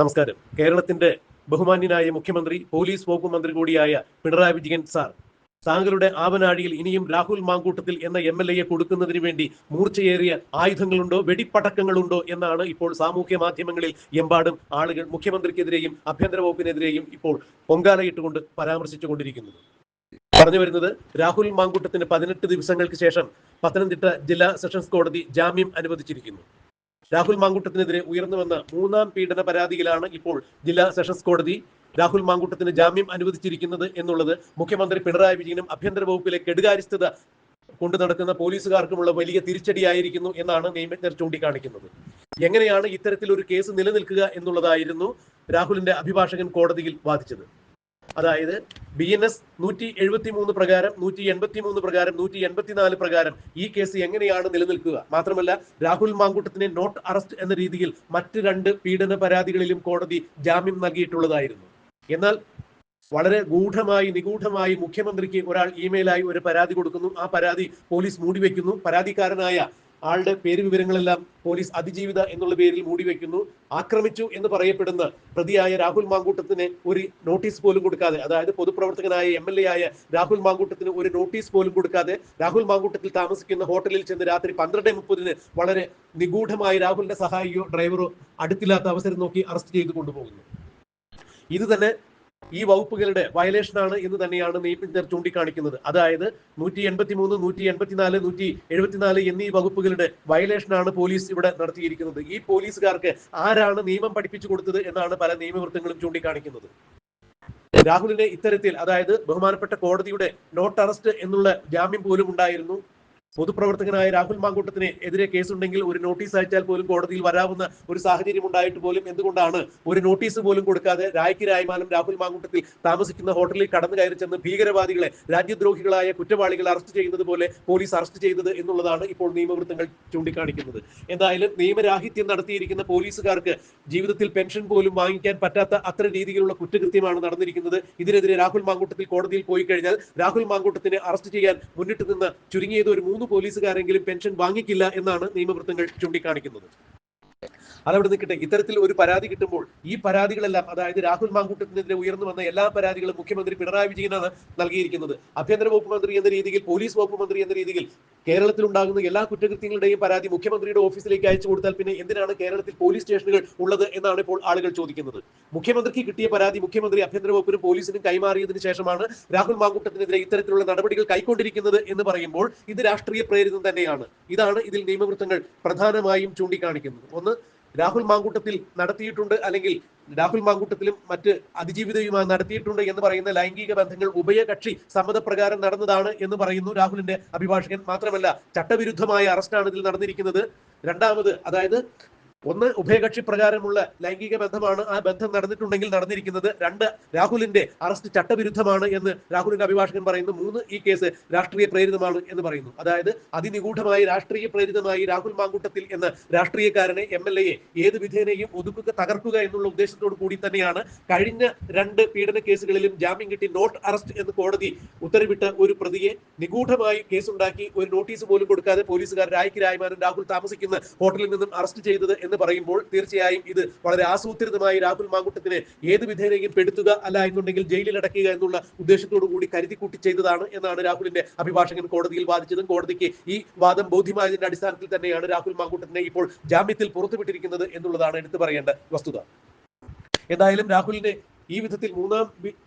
നമസ്കാരം. കേരളത്തിന്റെ ബഹുമാന്യനായ മുഖ്യമന്ത്രി പോലീസ് വകുപ്പ് മന്ത്രി കൂടിയായ പിണറായി വിജയൻ സാർ താങ്കളുടെ ആവനാഴിയിൽ ഇനിയും രാഹുൽ മാങ്കൂട്ടത്തിൽ എന്ന എം എൽ എയെ കൊടുക്കുന്നതിന് വേണ്ടി മൂർച്ചയേറിയ ആയുധങ്ങളുണ്ടോ വെടിപ്പടക്കങ്ങളുണ്ടോ എന്നാണ് ഇപ്പോൾ സാമൂഹ്യ മാധ്യമങ്ങളിൽ എമ്പാടും ആളുകൾ മുഖ്യമന്ത്രിക്കെതിരെയും ആഭ്യന്തര വകുപ്പിനെതിരെയും ഇപ്പോൾ പൊങ്കാലയിട്ടുകൊണ്ട് പരാമർശിച്ചുകൊണ്ടിരിക്കുന്നത്. പറഞ്ഞു വരുന്നത് രാഹുൽ മാങ്കൂട്ടത്തിന് പതിനെട്ട് ദിവസങ്ങൾക്ക് ശേഷം പത്തനംതിട്ട ജില്ലാ സെഷൻസ് കോടതി ജാമ്യം അനുവദിച്ചിരിക്കുന്നു. രാഹുൽ മാങ്കൂട്ടത്തിനെതിരെ ഉയർന്നു വന്ന മൂന്നാം പീഡന പരാതിയിലാണ് ഇപ്പോൾ ജില്ലാ സെഷൻസ് കോടതി രാഹുൽ മാങ്കൂട്ടത്തിന് ജാമ്യം അനുവദിച്ചിരിക്കുന്നത് എന്നുള്ളത് മുഖ്യമന്ത്രി പിണറായി വിജയനും ആഭ്യന്തര വകുപ്പിലെ കെടുകാര്യസ്ഥത കൊണ്ടു നടക്കുന്ന പോലീസുകാർക്കുമുള്ള വലിയ തിരിച്ചടിയായിരിക്കുന്നു എന്നാണ് നിയമജ്ഞർ ചൂണ്ടിക്കാണിക്കുന്നത്. എങ്ങനെയാണ് ഇത്തരത്തിൽ ഒരു കേസ് നിലനിൽക്കുക എന്നുള്ളതായിരുന്നു രാഹുലിന്റെ അഭിഭാഷകൻ കോടതിയിൽ വാദിച്ചത്. അതായത് ബി എൻ എസ് നൂറ്റി എഴുപത്തി മൂന്ന് പ്രകാരം നൂറ്റി എൺപത്തി മൂന്ന് പ്രകാരം നൂറ്റി എൺപത്തിനാല് പ്രകാരം ഈ കേസ് എങ്ങനെയാണ് നിലനിൽക്കുക? മാത്രമല്ല രാഹുൽ മാങ്കൂട്ടത്തിനെ നോട്ട് അറസ്റ്റ് എന്ന രീതിയിൽ മറ്റ് രണ്ട് പീഡന പരാതികളിലും കോടതി ജാമ്യം നൽകിയിട്ടുള്ളതായിരുന്നു. എന്നാൽ വളരെ ഗൂഢമായി നിഗൂഢമായി മുഖ്യമന്ത്രിക്ക് ഒരാൾ ഇമെയിലായി ഒരു പരാതി കൊടുക്കുന്നു. ആ പരാതി പോലീസ് മൂടിവെക്കുന്നു. പരാതിക്കാരനായ ആളുടെ പേര് വിവരങ്ങളെല്ലാം പോലീസ് അതിജീവിത എന്നുള്ള പേരിൽ മൂടിവെക്കുന്നു ആക്രമിച്ചു എന്ന് പറയപ്പെടുന്ന പ്രതിയായ രാഹുൽ മാങ്കൂട്ടത്തിന് ഒരു നോട്ടീസ് പോലും കൊടുക്കാതെ അതായത് പൊതുപ്രവർത്തകനായ എം എൽ എ ആയ രാഹുൽ മാങ്കൂട്ടത്തിന് ഒരു നോട്ടീസ് പോലും കൊടുക്കാതെ രാഹുൽ മാങ്കൂട്ടത്തിൽ താമസിക്കുന്ന ഹോട്ടലിൽ ചെന്ന് രാത്രി പന്ത്രണ്ട് മുപ്പതിന് വളരെ നിഗൂഢമായി രാഹുലിന്റെ സഹായിയോ ഡ്രൈവറോ അടുത്തില്ലാത്ത അവസരം നോക്കി അറസ്റ്റ് ചെയ്ത് കൊണ്ടുപോകുന്നു. ഇത് തന്നെ ഈ വകുപ്പുകളുടെ വയലേഷനാണ് എന്ന് തന്നെയാണ് നിയമജ്ഞർ ചൂണ്ടിക്കാണിക്കുന്നത്. അതായത് നൂറ്റി എൺപത്തി മൂന്ന് നൂറ്റി എൺപത്തിനാല് നൂറ്റി എഴുപത്തിനാല് എന്നീ വകുപ്പുകളുടെ വയലേഷനാണ് പോലീസ് ഇവിടെ നടത്തിയിരിക്കുന്നത്. ഈ പോലീസുകാർക്ക് ആരാണ് നിയമം പഠിപ്പിച്ചു കൊടുത്തത് എന്നാണ് പല നിയമവൃത്തങ്ങളും ചൂണ്ടിക്കാണിക്കുന്നത്. രാഹുലിനെ ഇത്തരത്തിൽ അതായത് ബഹുമാനപ്പെട്ട കോടതിയുടെ നോട്ട് അറസ്റ്റ് എന്നുള്ള ജാമ്യം പോലും ഉണ്ടായിരുന്നു. പൊതുപ്രവർത്തകനായ രാഹുൽ മാങ്കൂട്ടത്തിന് എതിരെ കേസുണ്ടെങ്കിൽ ഒരു നോട്ടീസ് അയച്ചാൽ പോലും കോടതിയിൽ വരാവുന്ന ഒരു സാഹചര്യം ഉണ്ടായിട്ട് പോലും എന്തുകൊണ്ടാണ് ഒരു നോട്ടീസ് പോലും കൊടുക്കാതെ രായ്ക്ക് രായ്മാനം രാഹുൽ മാങ്കൂട്ടത്തിൽ താമസിക്കുന്ന ഹോട്ടലിൽ കടന്നു കയറി ചെന്ന് ഭീകരവാദികളെ രാജ്യദ്രോഹികളായ കുറ്റവാളികളെ അറസ്റ്റ് ചെയ്യുന്നത് പോലെ പോലീസ് അറസ്റ്റ് ചെയ്തത് എന്നുള്ളതാണ് ഇപ്പോൾ നിയമവൃത്തങ്ങൾ ചൂണ്ടിക്കാണിക്കുന്നത്. എന്തായാലും നിയമരാഹിത്യം നടത്തിയിരിക്കുന്ന പോലീസുകാർക്ക് ജീവിതത്തിൽ പെൻഷൻ പോലും വാങ്ങിക്കാൻ പറ്റാത്ത അത്ര രീതിയിലുള്ള കുറ്റകൃത്യമാണ് നടന്നിരിക്കുന്നത്. ഇതിനെതിരെ രാഹുൽ മാങ്കൂട്ടത്തിൽ കോടതിയിൽ പോയി കഴിഞ്ഞാൽ രാഹുൽ മാങ്കൂട്ടത്തിനെ അറസ്റ്റ് ചെയ്യാൻ മുന്നിട്ട് നിന്ന് ചുരുങ്ങിയത് ഒരു മൂന്ന് പോലീസുകാരെങ്കിലും പെൻഷൻ വാങ്ങിക്കില്ല എന്നാണ് നിയമവൃത്തങ്ങൾ ചൂണ്ടിക്കാണിക്കുന്നത്. അതവിടെ നിൽക്കട്ടെ ഇത്തരത്തിൽ ഒരു പരാതി കിട്ടുമ്പോൾ ഈ പരാതികളെല്ലാം അതായത് രാഹുൽ മാങ്കൂട്ടത്തിനെതിരെ ഉയർന്നു വന്ന എല്ലാ പരാതികളും മുഖ്യമന്ത്രി പിണറായി വിജയനാണ് നൽകിയിരിക്കുന്നത്. ആഭ്യന്തര വകുപ്പ് മന്ത്രി എന്ന രീതിയിൽ പോലീസ് വകുപ്പ് മന്ത്രി എന്ന രീതിയിൽ കേരളത്തിൽ ഉണ്ടാകുന്ന എല്ലാ കുറ്റകൃത്യങ്ങളുടെയും പരാതി മുഖ്യമന്ത്രിയുടെ ഓഫീസിലേക്ക് അയച്ചു കൊടുത്താൽ പിന്നെ എന്തിനാണ് കേരളത്തിൽ പോലീസ് സ്റ്റേഷനുകൾ ഉള്ളത് എന്നാണ് ഇപ്പോൾ ആളുകൾ ചോദിക്കുന്നത്. മുഖ്യമന്ത്രിക്ക് കിട്ടിയ പരാതി മുഖ്യമന്ത്രി ആഭ്യന്തര വകുപ്പിനും പോലീസിനും കൈമാറിയതിന് ശേഷമാണ് രാഹുൽ മാങ്കൂട്ടത്തിനെതിരെ ഇത്തരത്തിലുള്ള നടപടികൾ കൈക്കൊണ്ടിരിക്കുന്നത് എന്ന് പറയുമ്പോൾ ഇത് രാഷ്ട്രീയ പ്രേരിതം തന്നെയാണ്. ഇതാണ് ഇതിൽ നിയമവൃത്തങ്ങൾ പ്രധാനമായും ചൂണ്ടിക്കാണിക്കുന്നത്. ഒന്ന് രാഹുൽ മാങ്കൂട്ടത്തിൽ നടത്തിയിട്ടുണ്ട് അല്ലെങ്കിൽ രാഹുൽ മാങ്കൂട്ടത്തിലും മറ്റ് അതിജീവിതയുമായി നടത്തിയിട്ടുണ്ട് എന്ന് പറയുന്ന ലൈംഗിക ബന്ധങ്ങൾ ഉഭയകക്ഷി സമ്മതപ്രകാരം നടന്നതാണ് എന്ന് പറയുന്നു രാഹുലിന്റെ അഭിഭാഷകൻ. മാത്രമല്ല ചട്ടവിരുദ്ധമായ അറസ്റ്റാണ് ഇതിൽ നടന്നിരിക്കുന്നത്. രണ്ടാമത് അതായത് ഒന്ന് ഉഭയകക്ഷി പ്രകാരമുള്ള ലൈംഗിക ബന്ധമാണ് ആ ബന്ധം നടന്നിട്ടുണ്ടെങ്കിൽ നടന്നിരിക്കുന്നത്. രണ്ട് രാഹുലിന്റെ അറസ്റ്റ് ചട്ടവിരുദ്ധമാണ് എന്ന് രാഹുലിന്റെ അഭിഭാഷകൻ പറയുന്നു. മൂന്ന് ഈ കേസ് രാഷ്ട്രീയ പ്രേരിതമാണ് എന്ന് പറയുന്നു. അതായത് അതിനിഗൂഢമായി രാഷ്ട്രീയ പ്രേരിതമായി രാഹുൽ മാങ്കൂട്ടത്തിൽ എന്ന രാഷ്ട്രീയക്കാരനെ എം എൽ എയെ ഏത് വിധേനയും ഒതുക്കുക തകർക്കുക എന്നുള്ള ഉദ്ദേശത്തോടു കൂടി തന്നെയാണ് കഴിഞ്ഞ രണ്ട് പീഡന കേസുകളിലും ജാമ്യം കിട്ടി നോട്ട് അറസ്റ്റ് എന്ന് കോടതി ഉത്തരവിട്ട ഒരു പ്രതിയെ നിഗൂഢമായി കേസുണ്ടാക്കി ഒരു നോട്ടീസ് പോലും കൊടുക്കാതെ പോലീസുകാർ രായ്ക്ക് രായ്മാനും രാഹുൽ താമസിക്കുന്ന ഹോട്ടലിൽ നിന്നും അറസ്റ്റ് ചെയ്തത് എന്ന് പറയുമ്പോൾ തീർച്ചയായും ഇത് വളരെ ആസൂത്രിതമായി രാഹുൽ മാങ്കുട്ടത്തിനെ ഏത് വിധേനയും പെടുത്തുക അല്ല എന്നുണ്ടെങ്കിൽ ജയിലിൽ അടക്കുക എന്നുള്ള ഉദ്ദേശത്തോടു കൂടി കരുതി കൂട്ടി ചെയ്തതാണ് എന്നാണ് രാഹുലിന്റെ അഭിഭാഷകൻ കോടതിയിൽ വാദിച്ചതും. കോടതിക്ക് ഈ വാദം ബോധ്യമായതിന്റെ അടിസ്ഥാനത്തിൽ തന്നെയാണ് രാഹുൽ മാങ്കുട്ടത്തിനെ ഇപ്പോൾ ജാമ്യത്തിൽ പുറത്തുവിട്ടിരിക്കുന്നത് എന്നുള്ളതാണ് എടുത്തു പറയേണ്ട വസ്തുത. എന്തായാലും രാഹുലിനെ ഈ വിധത്തിൽ മൂന്നാം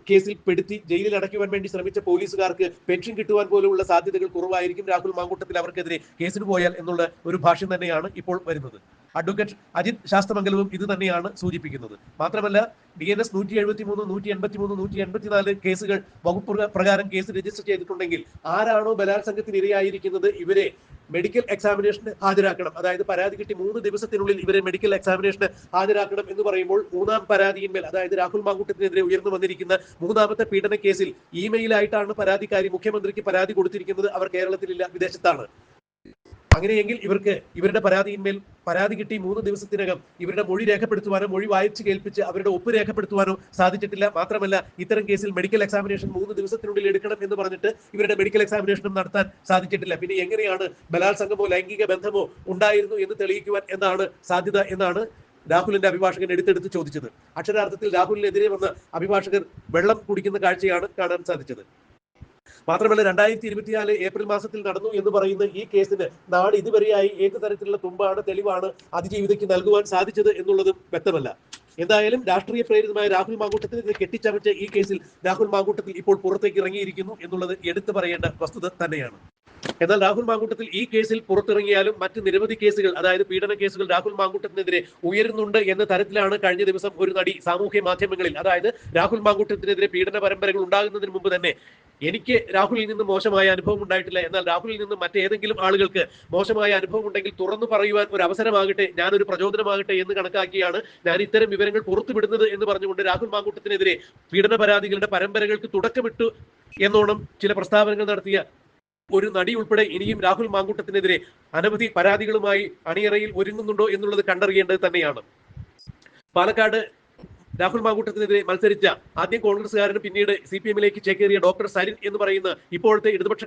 കേസിൽ പെടുത്തി ജയിലിൽ അടയ്ക്കുവാൻ വേണ്ടി ശ്രമിച്ച പോലീസുകാർക്ക് പെൻഷൻ കിട്ടുവാൻ പോലുള്ള സാധ്യതകൾ കുറവായിരിക്കും രാഹുൽ മാങ്കൂട്ടത്തിൽ അവർക്കെതിരെ കേസിന് പോയാൽ എന്നുള്ള ഒരു ഭാഷ്യം തന്നെയാണ് ഇപ്പോൾ വരുന്നത്. അഡ്വക്കേറ്റ് അജിത് ശാസ്ത്രമംഗലവും ഇത് തന്നെയാണ് സൂചിപ്പിക്കുന്നത്. മാത്രമല്ല ഡി എൻ എസ് നൂറ്റി എഴുപത്തി മൂന്ന് നൂറ്റി എൺപത്തി മൂന്ന് നൂറ്റി എൺപത്തിനാല് കേസുകൾ വകുപ്പ് പ്രകാരം കേസ് രജിസ്റ്റർ ചെയ്തിട്ടുണ്ടെങ്കിൽ ആരാണോ ബലാത്സംഗത്തിന് ഇരയായിരിക്കുന്നത് ഇവരെ മെഡിക്കൽ എക്സാമിനേഷന് ഹാജരാക്കണം. അതായത് പരാതി കിട്ടി മൂന്ന് ദിവസത്തിനുള്ളിൽ ഇവരെ മെഡിക്കൽ എക്സാമിനേഷന് ഹാജരാക്കണം എന്ന് പറയുമ്പോൾ മൂന്നാം പരാതിയിന്മേൽ അതായത് രാഹുൽ മാങ്കൂട്ടത്തിനെതിരെ ഉയർന്നു വന്നിരിക്കുന്ന മൂന്നാമത്തെ പീഡന കേസിൽ ഇമെയിലായിട്ടാണ് പരാതിക്കാരി മുഖ്യമന്ത്രിക്ക് പരാതി കൊടുത്തിരിക്കുന്നത്. അവർ കേരളത്തിലില്ല വിദേശത്താണ്. അങ്ങനെയെങ്കിൽ ഇവർക്ക് ഇവരുടെ പരാതിയിന്മേൽ പരാതി കിട്ടി മൂന്ന് ദിവസത്തിനകം ഇവരുടെ മൊഴി രേഖപ്പെടുത്തുവാനോ മൊഴി വായിച്ച് കേൾപ്പിച്ച് അവരുടെ ഒപ്പ് രേഖപ്പെടുത്തുവാനോ സാധിച്ചിട്ടില്ല. മാത്രമല്ല ഇത്തരം കേസിൽ മെഡിക്കൽ എക്സാമിനേഷൻ മൂന്ന് ദിവസത്തിനുള്ളിൽ എടുക്കണം എന്ന് പറഞ്ഞിട്ട് ഇവരുടെ മെഡിക്കൽ എക്സാമിനേഷനും നടത്താൻ സാധിച്ചിട്ടില്ല. പിന്നെ എങ്ങനെയാണ് ബലാത്സംഗമോ ലൈംഗിക ബന്ധമോ ഉണ്ടായിരുന്നു എന്ന് തെളിയിക്കുവാൻ എന്താണ് സാധ്യത എന്നാണ് രാഹുലിന്റെ അഭിഭാഷകൻ എടുത്തെടുത്ത് ചോദിച്ചത്. അക്ഷരാർത്ഥത്തിൽ രാഹുലിനെതിരെ വന്ന അഭിഭാഷകർ വെള്ളം കുടിക്കുന്ന കാഴ്ചയാണ് കാണാൻ സാധിച്ചത്. മാത്രമല്ല രണ്ടായിരത്തി ഇരുപത്തിനാല് ഏപ്രിൽ മാസത്തിൽ നടന്നു എന്ന് പറയുന്ന ഈ കേസിന് നാട് ഇതുവരെയായി ഏത് തരത്തിലുള്ള തുമ്പാണ് തെളിവാണ് അതിജീവിതയ്ക്ക് നൽകുവാൻ സാധിച്ചത് എന്നുള്ളതും വ്യക്തമല്ല. എന്തായാലും രാഷ്ട്രീയ പ്രേരിതമായ രാഹുൽ മാങ്കൂട്ടത്തിന് കെട്ടിച്ചമച്ച ഈ കേസിൽ രാഹുൽ മാങ്കൂട്ടത്തിൽ ഇപ്പോൾ പുറത്തേക്ക് ഇറങ്ങിയിരിക്കുന്നു എന്നുള്ളത് എടുത്തു പറയേണ്ട വസ്തുത തന്നെയാണ്. എന്നാൽ രാഹുൽ മാങ്കൂട്ടത്തിൽ ഈ കേസിൽ പുറത്തിറങ്ങിയാലും മറ്റ് നിരവധി കേസുകൾ അതായത് പീഡന കേസുകൾ രാഹുൽ മാങ്കൂട്ടത്തിനെതിരെ ഉയരുന്നുണ്ട് എന്ന തരത്തിലാണ് കഴിഞ്ഞ ദിവസം ഒരു നടി സാമൂഹ്യ മാധ്യമങ്ങളിൽ അതായത് രാഹുൽ മാങ്കൂട്ടത്തിനെതിരെ പീഡന പരമ്പരകൾ ഉണ്ടാകുന്നതിന് മുമ്പ് തന്നെ എനിക്ക് രാഹുലിൽ നിന്ന് മോശമായ അനുഭവം ഉണ്ടായിട്ടില്ല. എന്നാൽ രാഹുലിൽ നിന്ന് മറ്റേതെങ്കിലും ആളുകൾക്ക് മോശമായ അനുഭവം ഉണ്ടെങ്കിൽ തുറന്നു പറയുവാൻ ഒരു അവസരമാകട്ടെ ഞാനൊരു പ്രചോദനമാകട്ടെ എന്ന് കണക്കാക്കിയാണ് ഞാൻ ഇത്തരം വിവരങ്ങൾ പുറത്തുവിടുന്നത് എന്ന് പറഞ്ഞുകൊണ്ട് രാഹുൽ മാങ്കൂട്ടത്തിനെതിരെ പീഡന പരാതികളുടെ പരമ്പരകൾക്ക് തുടക്കമിട്ടു എന്നോണം ചില പ്രസ്താവനകൾ നടത്തിയ ഒരു നടി ഉൾപ്പെടെ ഇനിയും രാഹുൽ മാങ്കൂട്ടത്തിനെതിരെ അനവധി പരാതികളുമായി അണിയറയിൽ ഒരുങ്ങുന്നുണ്ടോ എന്നുള്ളത് കണ്ടറിയേണ്ടത് തന്നെയാണ്. പാലക്കാട് രാഹുൽ മാങ്കൂട്ടത്തിനെതിരെ മത്സരിച്ച ആദ്യം കോൺഗ്രസ്സുകാരനും പിന്നീട് സി പി എമ്മിലേക്ക് ചേക്കേറിയ ഡോക്ടർ സരിൻ എന്ന് പറയുന്ന ഇപ്പോഴത്തെ ഇടതുപക്ഷ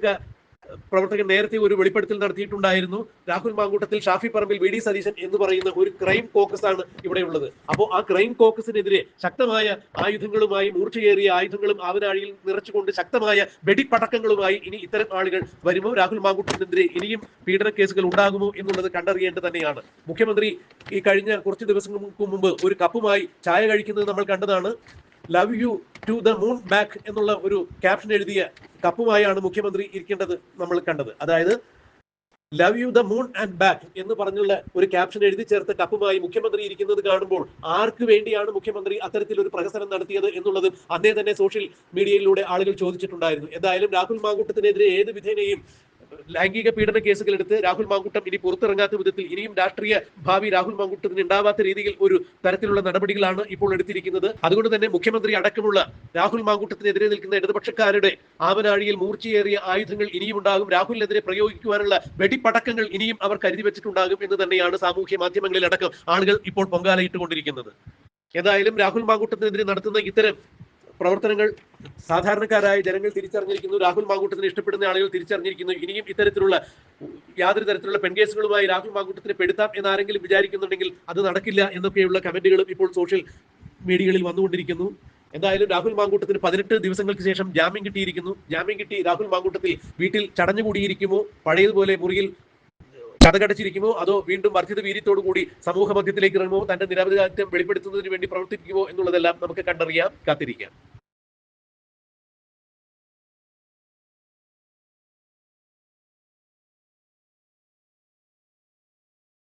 പ്രവർത്തകൻ നേരത്തെ ഒരു വെളിപ്പെടുത്തൽ നടത്തിയിട്ടുണ്ടായിരുന്നു. രാഹുൽ മാങ്കൂട്ടത്തിൽ ഷാഫി പറമ്പിൽ വി ഡി സതീശൻ എന്ന് പറയുന്ന ഒരു ക്രൈം കോക്കസ് ആണ് ഇവിടെ ഉള്ളത്. അപ്പോൾ ആ ക്രൈം കോക്കസിനെതിരെ ശക്തമായ ആയുധങ്ങളുമായി മൂർച്ചയേറിയ ആയുധങ്ങളും ആവനാഴിയിൽ നിറച്ചുകൊണ്ട് ശക്തമായ വെടിപ്പടക്കങ്ങളുമായി ഇനി ഇത്തരം ആളുകൾ വരുമോ? രാഹുൽ മാങ്കൂട്ടത്തിനെതിരെ ഇനിയും പീഡന കേസുകൾ ഉണ്ടാകുമോ എന്നുള്ളത് കണ്ടറിയേണ്ടത് തന്നെയാണ്. മുഖ്യമന്ത്രി ഈ കഴിഞ്ഞ കുറച്ച് ദിവസങ്ങൾക്ക് മുമ്പ് ഒരു കപ്പുമായി ചായ കഴിക്കുന്നത് നമ്മൾ കണ്ടതാണ്. Love you to the moon back എന്നുള്ള ഒരു ക്യാപ്ഷൻ എഴുതിയ കപ്പുമായാണ് മുഖ്യമന്ത്രി ഇരിക്കേണ്ടത് നമ്മൾ കണ്ടത്. അതായത് love you the moon and back എന്ന് പറഞ്ഞുള്ള ഒരു ക്യാപ്ഷൻ എഴുതി ചേർത്ത കപ്പുമായി മുഖ്യമന്ത്രി ഇരിക്കുന്നത് കാണുമ്പോൾ ആർക്ക് വേണ്ടിയാണ് മുഖ്യമന്ത്രി അത്തരത്തിൽ ഒരു പ്രഹസനം നടത്തിയത് എന്നുള്ളത് അന്നേ തന്നെ സോഷ്യൽ മീഡിയയിലൂടെ ആളുകൾ ചോദിച്ചിട്ടുണ്ടായിരുന്നു. എന്തായാലും രാഹുൽ മാങ്കൂട്ടത്തിനെതിരെ ഏത് വിധേനയും ലൈംഗിക പീഡന കേസുകൾ എടുത്ത് രാഹുൽ മാങ്കുട്ടം ഇനി പുറത്തിറങ്ങാത്ത വിധത്തിൽ ഇനിയും രാഷ്ട്രീയ ഭാവി രാഹുൽ മാങ്കുട്ടത്തിന് ഉണ്ടാവാത്ത രീതിയിൽ ഒരു തരത്തിലുള്ള നടപടികളാണ് ഇപ്പോൾ എടുത്തിരിക്കുന്നത്. അതുകൊണ്ട് തന്നെ മുഖ്യമന്ത്രി അടക്കമുള്ള രാഹുൽ മാങ്കുട്ടത്തിനെതിരെ നിൽക്കുന്ന ഇടതുപക്ഷക്കാരുടെ ആവനാഴിയിൽ മൂർച്ചയേറിയ ആയുധങ്ങൾ ഇനിയും ഉണ്ടാകും. രാഹുലിനെതിരെ പ്രയോഗിക്കുവാനുള്ള വെടിപ്പടക്കങ്ങൾ ഇനിയും അവർ കരുതി വെച്ചിട്ടുണ്ടാകും എന്ന് തന്നെയാണ് സാമൂഹ്യ മാധ്യമങ്ങളിൽ അടക്കം ആളുകൾ ഇപ്പോൾ പൊങ്കാലയിട്ടുകൊണ്ടിരിക്കുന്നത്. ഏതായാലും രാഹുൽ മാങ്കുട്ടത്തിനെതിരെ നടത്തുന്ന ഇത്തരം പ്രവർത്തനങ്ങൾ സാധാരണക്കാരായ ജനങ്ങൾ തിരിച്ചറിഞ്ഞിരിക്കുന്നു. രാഹുൽ മാങ്കൂട്ടത്തിനെ ഇഷ്ടപ്പെടുന്ന ആളുകൾ തിരിച്ചറിഞ്ഞിരിക്കുന്നു. ഇനിയും ഇത്തരത്തിലുള്ള യാതൊരു തരത്തിലുള്ള പെൺകേസുകളുമായി രാഹുൽ മാങ്കൂട്ടത്തിനെ പെടുത്താം എന്നാരെങ്കിലും വിചാരിക്കുന്നുണ്ടെങ്കിൽ അത് നടക്കില്ല എന്നൊക്കെയുള്ള കമന്റുകളും ഇപ്പോൾ സോഷ്യൽ മീഡിയകളിൽ വന്നുകൊണ്ടിരിക്കുന്നു. എന്തായാലും രാഹുൽ മാങ്കൂട്ടത്തിന് പതിനെട്ട് ദിവസങ്ങൾക്ക് ശേഷം ജാമ്യം കിട്ടിയിരിക്കുന്നു. ജാമ്യം കിട്ടി രാഹുൽ മാങ്കൂട്ടത്തിൽ വീട്ടിൽ ചടഞ്ഞുകൂടിയിരിക്കുമോ? പഴയതുപോലെ മുറിയിൽ കഥകടച്ചിരിക്കുമോ അതോ വീണ്ടും വർദ്ധിത വീര്യത്തോടു കൂടി സമൂഹ മധ്യത്തിലേക്ക് ഇറങ്ങുമോ? തന്റെ നിരവധികാരം വെളിപ്പെടുത്തുന്നതിന് വേണ്ടി പ്രവർത്തിക്കുമോ എന്നുള്ളതെല്ലാം നമുക്ക് കണ്ടറിയാം കാത്തിരിക്കാം.